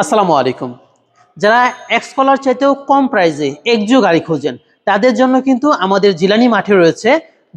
আসসালামু আলাইকুম। যারা এক্সকলার চাইতেও কম প্রাইসে একজিও গাড়ি খোঁজেন, তাদের জন্য কিন্তু আমাদের জিলানি মাঠে রয়েছে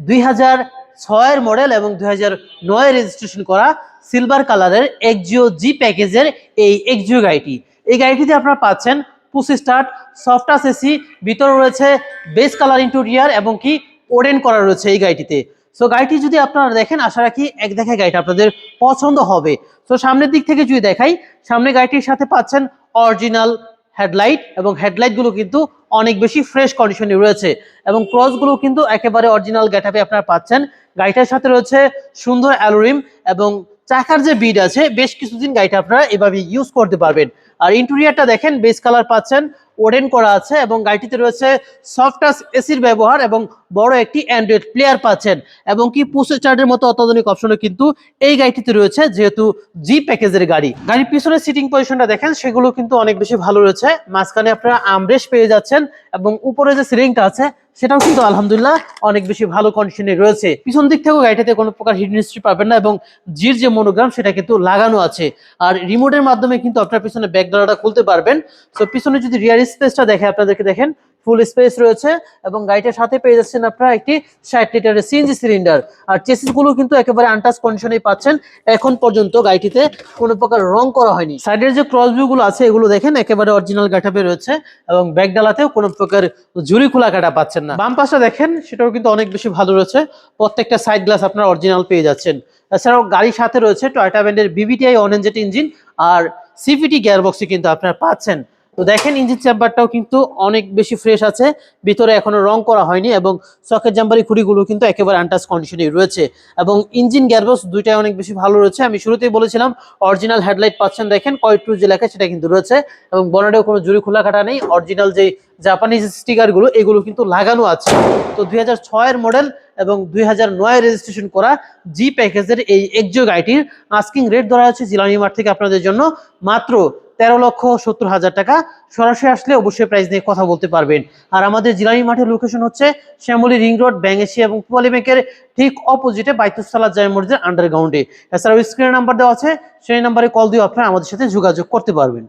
দুই হাজার ছয়ের মডেল এবং দুই হাজার নয় রেজিস্ট্রেশন করা সিলভার কালারের একজিও জি প্যাকেজের এই একজিও গাড়িটি। এই গাড়িটিতে আপনারা পাচ্ছেন পুসি স্টার্ট সফটাস এসি ভিতরে রয়েছে বেস কালার ইন্টেরিয়ার এবং কি ওডেন করা রয়েছে এই গাড়িটিতে। সো গাড়িটি যদি আপনারা দেখেন, আশা রাখি এক দেখে গাড়িটা আপনাদের পছন্দ হবে। সো সামনের দিক থেকে যদি দেখাই, সামনে গাড়িটির সাথে পাচ্ছেন অরিজিনাল হেডলাইট এবং হেডলাইটগুলো কিন্তু অনেক বেশি ফ্রেশ কন্ডিশনে রয়েছে এবং ক্রসগুলো কিন্তু একেবারে অরিজিনাল গ্যাটাপে আপনারা পাচ্ছেন। গাড়িটার সাথে রয়েছে সুন্দর অ্যালোরিম এবং চাকার যে বিড আছে, বেশ কিছুদিন গাড়িটা আপনারা এভাবে ইউজ করতে পারবেন। আর ইন্টেরিয়ারটা দেখেন বেস কালার পাচ্ছেন ওডেন করা আছে এবং গাড়িটিতে রয়েছে সফট টাচ এসির ব্যবহার এবং বড় একটি অ্যান্ড্রয়েড প্লেয়ার পাচ্ছেন এবং কি পুষে চার্জের মতো অত্যাধুনিক অপশনও কিন্তু এই গাড়িটিতে রয়েছে, যেহেতু জি প্যাকেজের গাড়ি। গাড়ির পিছনে সিটিং পজিশনটা দেখেন, সেগুলো কিন্তু অনেক বেশি ভালো রয়েছে। মাঝখানে আপনারা আমরেশ পেয়ে যাচ্ছেন এবং উপরে যে সিলিংটা আছে, সেটাও কিন্তু আলহামদুলিল্লাহ অনেক বেশি ভালো কন্ডিশনে রয়েছে। পিছন দিক থেকেও গাড়িটাতে কোনো প্রকার হিডেন হিস্ট্রি পাবেন না এবং জির যে মনোগ্রাম সেটা কিন্তু লাগানো আছে। আর রিমোটের মাধ্যমে কিন্তু আপনার পিছনে ব্যাক ডালাটা খুলতে পারবেন। তো পিছনে যদি রিয়ার স্পেসটা দেখে আপনাদেরকে দেখেন ফুল স্পেস রয়েছে এবং গাড়িটার সাথে পেয়ে যাচ্ছেন আপনারা একটি ষাট লিটারের সিএনজি সিলিন্ডার আর চেসিসগুলো কিন্তু একেবারে আনটাচ কন্ডিশনেই পাচ্ছেন। এখন পর্যন্ত গাড়িটিতে কোনো প্রকার রং করা হয়নি। সাইডের যে ক্রস ভিউ গুলো আছে, এগুলো দেখেন, একেবারে অরিজিনাল গাঠাপে রয়েছে এবং ব্যাক ডালাতেও কোনো প্রকার ঝুরি খোলা কাটা পাচ্ছেন না। বাম পাশটা দেখেন, সেটাও কিন্তু অনেক বেশি ভালো রয়েছে। প্রত্যেকটা সাইড গ্লাস আপনারা অরিজিনাল পেয়ে যাচ্ছেন। এছাড়াও গাড়ির সাথে রয়েছে টয়টা ব্যান্ডের বিবিটিআই অনেঞ্জেট ইঞ্জিন আর সিভিটি গিয়ারবক্সে কিন্তু আপনারা পাচ্ছেন। তো দেখেন ইঞ্জিন চেম্বারটাও কিন্তু অনেক বেশি ফ্রেশ আছে। ভিতরে এখনও রং করা হয়নি এবং সকেট জাম্বারি খুঁড়িগুলো কিন্তু একেবারে আনটাচ কন্ডিশনে রয়েছে এবং ইঞ্জিন গিয়ারবক্স দুইটাই অনেক বেশি ভালো রয়েছে। আমি শুরুতেই বলেছিলাম অরিজিনাল হেডলাইট পাচ্ছেন দেখেন কয় টু যে লেখা সেটা কিন্তু রয়েছে এবং বনারেও কোনো জুড়ি খোলা কাটা নেই। অরিজিনাল যে জাপানিজ স্টিকারগুলো এগুলো কিন্তু লাগানো আছে। তো দুই হাজার ছয়ের মডেল এবং দুই হাজার নয় রেজিস্ট্রেশন করা জি প্যাকেজের এই একজো গাড়িটির আস্কিং রেট ধরা হচ্ছে জিলানি মাঠ থেকে আপনাদের জন্য। মাত্র তেরো লক্ষ সত্তর হাজার টাকা। সরাসরি আসলে অবশ্যই প্রাইস নিয়ে কথা বলতে পারবেন। আর আমাদের জিলানি মাঠের লোকেশন হচ্ছে শ্যামলী রিং রোড ব্যাঙ্গেশি এবং পুয়ালি ব্যাংকের ঠিক অপোজিটে বাইতুসালাদ জায় মসজিদের আন্ডারগ্রাউন্ডে এছাড়াও স্ক্রিনের নাম্বার দেওয়া আছে, সেই নাম্বারে কল দিয়ে আপনারা আমাদের সাথে যোগাযোগ করতে পারবেন।